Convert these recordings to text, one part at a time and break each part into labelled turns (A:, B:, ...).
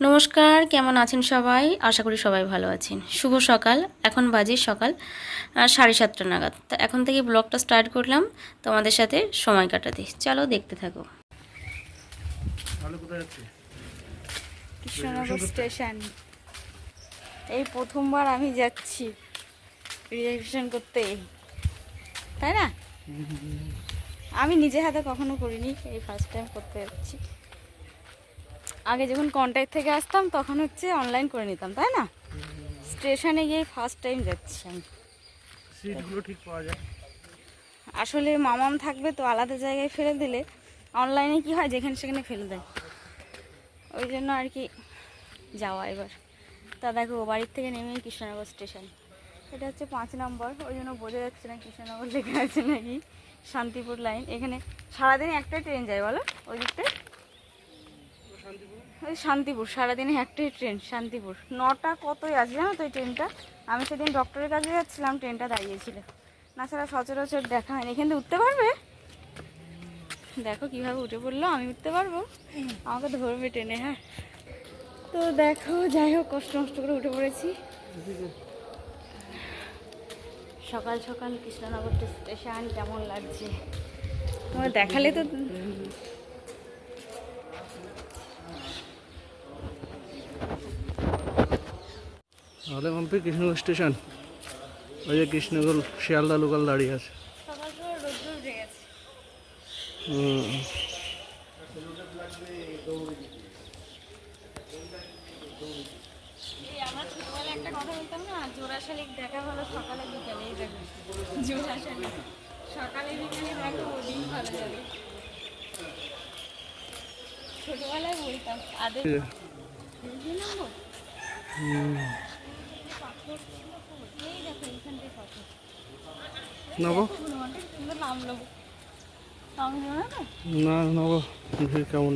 A: নমস্কার কেমন আছেন সবাই? আশা করি সবাই ভালো আছেন। শুভ সকাল এখন বাজে সকাল সাড়ে সাতটা নাগাদ। তা এখন থেকে ব্লগটা স্টার্ট করলাম তোমাদের সাথে সময় কাটাতে। চলো দেখতে থাকো।
B: তাহলে কোথায় যাচ্ছে?
C: কৃষ্ণনগর স্টেশন। এই প্রথমবার আমি যাচ্ছি রিজার্ভেশন করতে। তাই না? আমি নিজে হাতে কখনো করিনি এই ফার্স্ট টাইম করতে যাচ্ছি। আগে যখন কন্ট্যাক্ট থেকে আসতাম তখন হচ্ছে অনলাইন করে নিতাম তাই না? স্টেশনে গিয়ে ফার্স্ট টাইম যাচ্ছি আমি।
B: সিটগুলো ঠিক পাওয়া যায়?
C: আসলে মামাম থাকবে তো আলাদা জায়গায় ফেলে দিলে অনলাইনে কি হয় যেখানে সেখানে ফেলে দেয়। ওই জন্য আর কি যাওয়া এবার। তা দেখো ও বাড়ির থেকে নেমে কৃষ্ণনগর স্টেশন এটা হচ্ছে পাঁচ নম্বর ওই জন্য বোঝা যাচ্ছে না কৃষ্ণনগর লেখা আছে নাকি শান্তিপুর লাইন এখানে সারাদিন একটাই ট্রেন যায় বলো? ওই দিকটায়? শান্তিপুর সারাদিনে একটাই ট্রেন শান্তিপুর। নটা কতই আছে জানো তো ওই ট্রেনটা আমি সেদিন ডক্টরের কাছে যাচ্ছিলাম ট্রেনটা দাঁড়িয়েছিল। না ছাড়া সচরাচর দেখা হয়নি। এখান থেকে উঠতে পারবে? দেখো কীভাবে উঠে পড়ল, আমি উঠতে পারব? আমাকে ধরবে ট্রেনে হ্যাঁ। তো দেখো, যাই হোক, কষ্ট মষ্ট করে উঠে পড়েছি। সকাল সকাল কৃষ্ণনগর স্টেশন কেমন লাগছে? তোমার দেখালে তো
B: তাহলে মাম্পি কৃষ্ণনগর স্টেশন। ওই যে কৃষ্ণনগর শিয়ালদা লোকাল দাঁড়িয়ে আছে।
C: সকাল ছোটবেলায় বলতাম বিকালে দেখো ভালো যাবে। ছোটবেলায় আদের নম্বর
B: হুম।
C: এই দেখো এইখান থেকে পাথর না
B: কেমন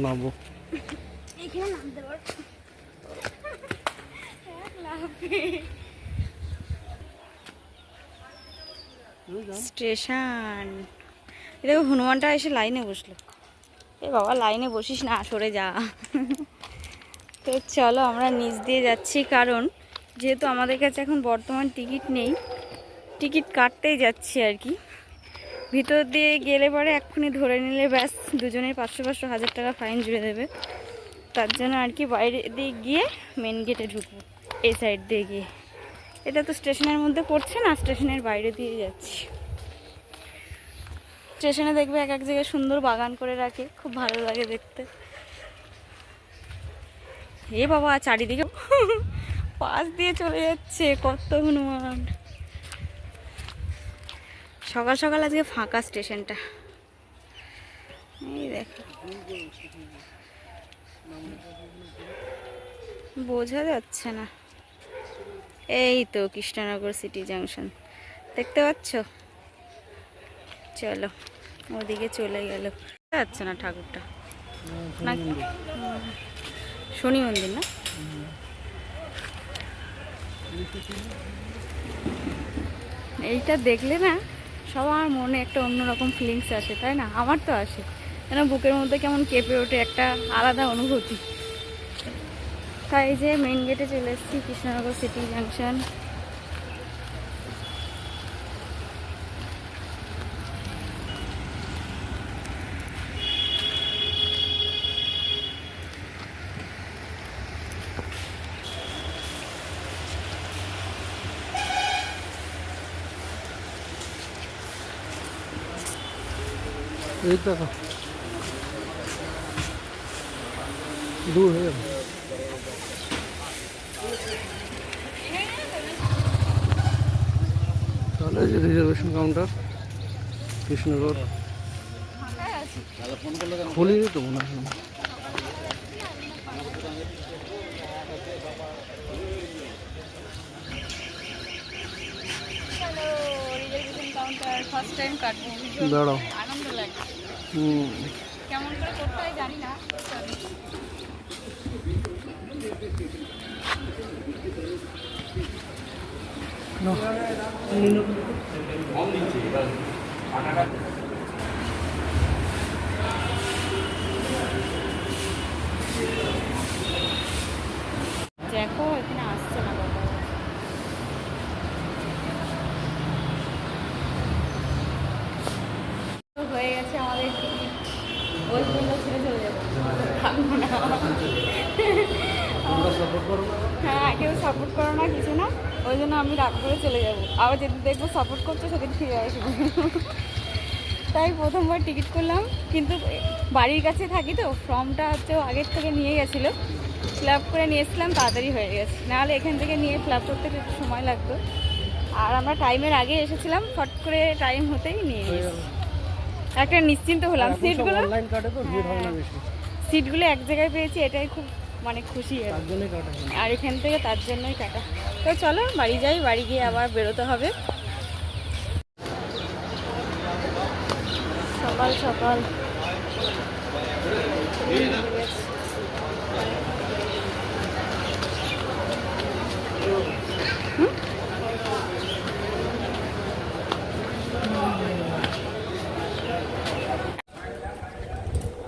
C: স্টেশন। দেখো, হনুমানটা এসে লাইনে বসল। এ বাবা, লাইনে বসিস না, সরে যা। তো চলো, আমরা নিচ দিয়ে যাচ্ছি, কারণ যেহেতু আমাদের কাছে এখন বর্তমান টিকিট নেই, টিকিট কাটতেই যাচ্ছি আর কি। ভিতর দিয়ে গেলে পরে এক্ষুনি ধরে নিলে ব্যাস, দুজনের পাঁচশো পাঁচশো হাজার টাকা ফাইন জুড়ে দেবে। তার জন্য আর কি বাইরে দিয়ে গিয়ে মেন গেটে ঢুকবো, এই সাইড দিয়ে গিয়ে। এটা তো স্টেশনের মধ্যে পড়ছে না, স্টেশনের বাইরে দিয়ে যাচ্ছি। স্টেশনে দেখবে এক এক জায়গায় সুন্দর বাগান করে রাখে, খুব ভালো লাগে দেখতে। এ বাবা, চারিদিকে পাশ দিয়ে চলে যাচ্ছে কত হনুমান। সকাল সকাল আজকে ফাঁকা স্টেশনটা। এই দেখো। বোঝা যাচ্ছে না। এই তো কৃষ্ণনগর সিটি জাংশন। দেখতে পাচ্ছ? চলো ওদিকে চলে গেল। যাচ্ছে না ঠাকুরটা। শনি মন্দির। না? এইটা দেখলে না সবার মনে একটা অন্যরকম ফিলিংস আসে, তাই না? আমার তো আসে। কেন বুকের মধ্যে কেমন কেঁপে ওঠে একটা আলাদা অনুভূতি। তাই যে মেন গেটে চলে এসেছি, কৃষ্ণনগর সিটি জাংশন
B: এই দেখো দূর হয়ে যাবে তাহলে এই যে রিজার্ভেশন কাউন্টার কৃষ্ণনগর খুলিনি তো মনে হয়
C: ফার্স্ট টাইম কাটবো
B: দাঁড়াও
C: আনন্দ লাগে
B: হুম
C: কেমন করে করতে হয় জানি না
B: করো না
C: হ্যাঁ কেউ সাপোর্ট করো না কিছু না। ওই জন্য আমি রাগ করে চলে যাব। আবার যেদিন দেখব সাপোর্ট করছ সেদিন ফিরে আসব। তাই প্রথমবার টিকিট করলাম। কিন্তু বাড়ির কাছে থাকি তো ফর্মটা হচ্ছে আগের থেকে নিয়ে গেছিল। ফিল করে নিয়ে এসেছিলাম তাড়াতাড়ি হয়ে গেছে। নাহলে এখান থেকে নিয়ে ফিল করতে একটু সময় লাগতো। আর আমরা টাইমের আগে এসেছিলাম ফট করে টাইম হতেই নিয়ে। একটা নিশ্চিন্ত হলাম সিটগুলো সিটগুলো এক জায়গায় পেয়েছি এটাই খুব মানে খুশি। আর এখান থেকে তার জন্যই কাটা। তো চলো বাড়ি যাই বাড়ি গিয়ে আবার বেরোতে হবে। সকাল সকাল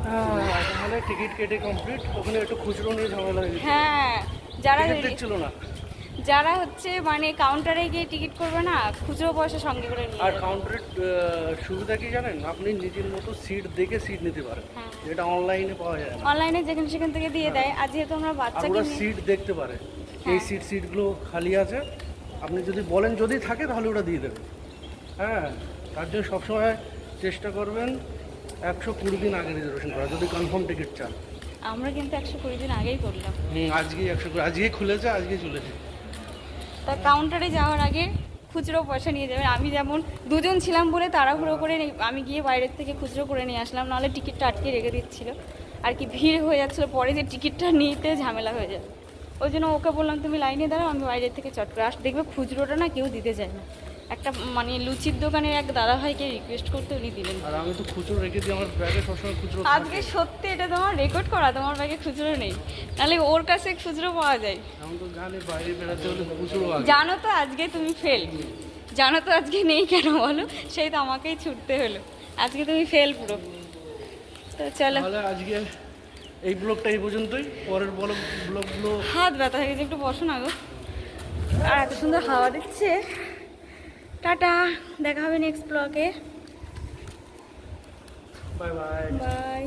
B: হ্যাঁ তাহলে টিকিট কেটে কমপ্লিট ওখানে একটু খুচরো নিয়ে ঝামেলা হয়ে
C: হ্যাঁ যারা
B: দিচ্ছিল না।
C: যারা হচ্ছে মানে কাউন্টারে গিয়ে টিকিট করবে না খুচরো পয়সা সঙ্গে করে নিয়ে
B: আর। কাউন্টারের সুবিধা কি জানেন? আপনি নিজের মতো সিট দেখে সিট নিতে পারেন।
C: হ্যাঁ।
B: যেটা অনলাইনে পাওয়া যায় না।
C: অনলাইনে যেখানে সেখান থেকে দিয়ে দেয় আর যেহেতু আমরা
B: আর
C: বাচ্চাকে
B: ওরা সিট দেখতে পারে। এই
C: হ্যাঁ।
B: সিট সিটগুলো খালি আছে। আপনি যদি বলেন যদি থাকে তাহলে ওটা দিয়ে দেবে। হ্যাঁ তার জন্য সবসময় চেষ্টা করবেন একশো কুড়ি দিন আগে রিজার্ভেশন করা যদি কনফার্ম টিকিট চান।
C: আমরা কিন্তু একশো কুড়ি দিন আগেই করলাম।
B: হুম আজকেই একশো কুড়ি আজকেই খুলেছে আজকেই চলেছে
C: তা কাউন্টারে যাওয়ার আগে খুচরো পয়সা নিয়ে যাবেন আমি যেমন দুজন ছিলাম বলে তাড়াহুড়ো করে আমি গিয়ে বাইরের থেকে খুচরো করে নিয়ে আসলাম নাহলে টিকিটটা আটকে রেখে দিচ্ছিল। আর কি ভিড় হয়ে যাচ্ছিল পরে যে টিকিটটা নিতে ঝামেলা হয়ে যাবে ওই জন্য ওকে বললাম তুমি লাইনে দাঁড়াও আমি বাইরের থেকে চট করে আস দেখবে খুচরোটা না কেউ দিতে চায় না। একটা মানে লুচির দোকানের এক দাদা ভাইকে রিকোয়েস্ট করতে উনি দিলেন।
B: আর আমি তো খুচরো রেখে দিই আমার ব্যাগে সবসময় খুচরো
C: আজকে সত্যি এটা তোমার রেকর্ড করা তোমার ব্যাগে খুচরো নেই। নাহলে ওর কাছে খুচরো পাওয়া যায়।
B: আমি তো জানি বাইরে বেড়াতে হলে খুচরো
C: জানো তো আজকে তুমি ফেল জানো তো আজকে নেই কেন বলো? সেই তো আমাকেই ছুটতে হলো। আজকে তুমি ফেল পুরো তো চলো।
B: তাহলে আজকে এই ব্লগটা এই পর্যন্তই। পরের ব্লগ ব্লগগুলো
C: হাত ব্যথা হয়ে গেছে একটু বসো না গো। আর এত সুন্দর হাওয়া দিচ্ছে। টাটা দেখা হবে নেক্সট ব্লগে
B: বাই বাই
C: বাই